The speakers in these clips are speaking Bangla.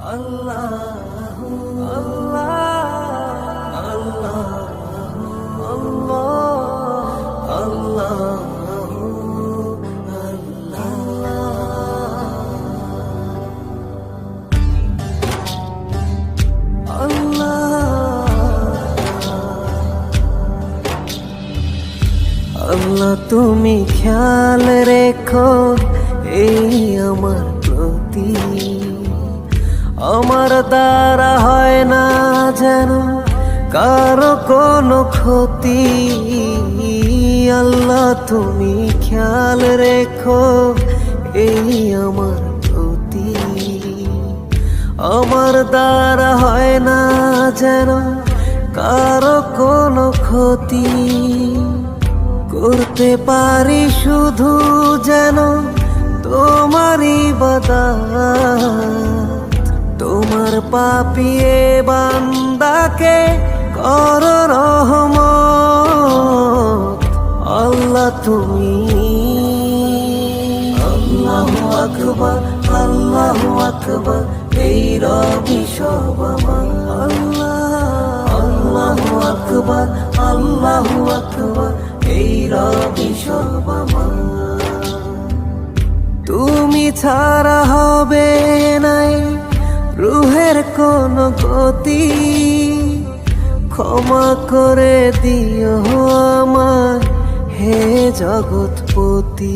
আল্লাহ তুমি খেয়াল রেখো এই আমার প্রতি। আমার দ্বারা হয় না যেন কারও কোনো ক্ষতি। আল্লাহ, তুমি খেয়াল রেখো, এই আমার প্রতি আমার দ্বারা হয় না যেন কারও কোনো ক্ষতি। করতে পারি শুধু যেন তোমারই বদা পাপিয়ে বান্দাকে কর রহম আল্লাহ তুমি। আল্লাহ আকবর আল্লাহ আকবর এই রবি সব আল্লাহ আল্লাহ আকবর আল্লাহ আকবর এই রবি সব তুমি ছাড়া হবে নাই। কোন গতি ক্ষমা করে দিও আমার হে জগৎপতি।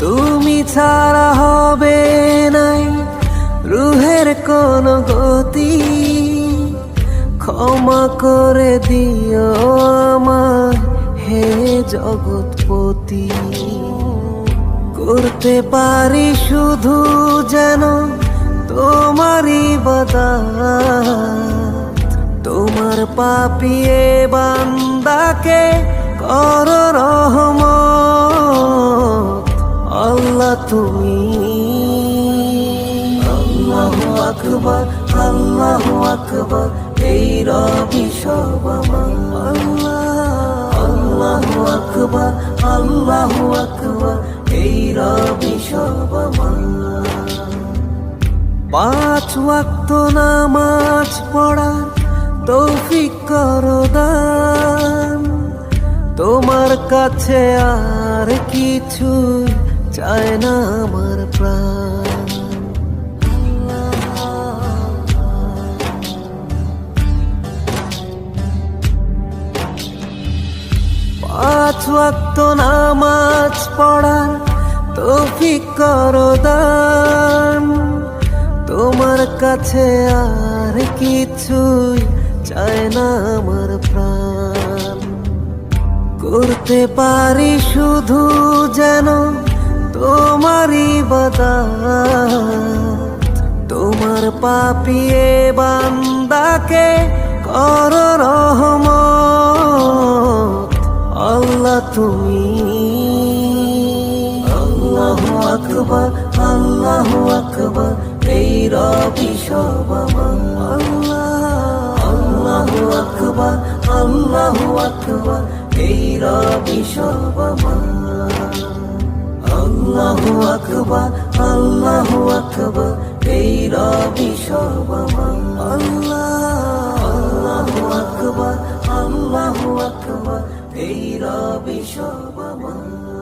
তুমি ছাড়া হবে নাই রুহের কোন গতি ক্ষমা করে দিও আমার জগৎপতি। করতে পারি শুধু যেন তোমারই বদা তোমার পাপিয়ে বান্দাকে কর রহম আল্লাহ তুমি। আল্লাহ আকবর আল্লাহ আকবর, এই রবি সব আল্লাহ। আকবর আল্লাহ আকবর, এই রবি সব পাঁচ ওয়াক্ত নামাজ পড়ার তৌফিক করো দান। তোমার কাছে আর কিছু চায় না আমার পাঁচ ওয়াক্ত নামাজ পড়ার তৌফিক করো দান। তোমার কাছে আর কিছুই চায় না আমার প্রাণ। করতে পারি শুধু যেন তোমারই বদা তোমার পাপিয়ে বান্দাকে কর রহম আল্লাহ তুমি। আল্লাহ আকবর আল্লাহ আকবর, এই রবি সব আল্লাহ আকবর আল্লাহ আকবর, এই রবি সব আল্লাহ আকবর আল্লাহ আকবর, এই রবি সব আকবর আল্লাহ আকবর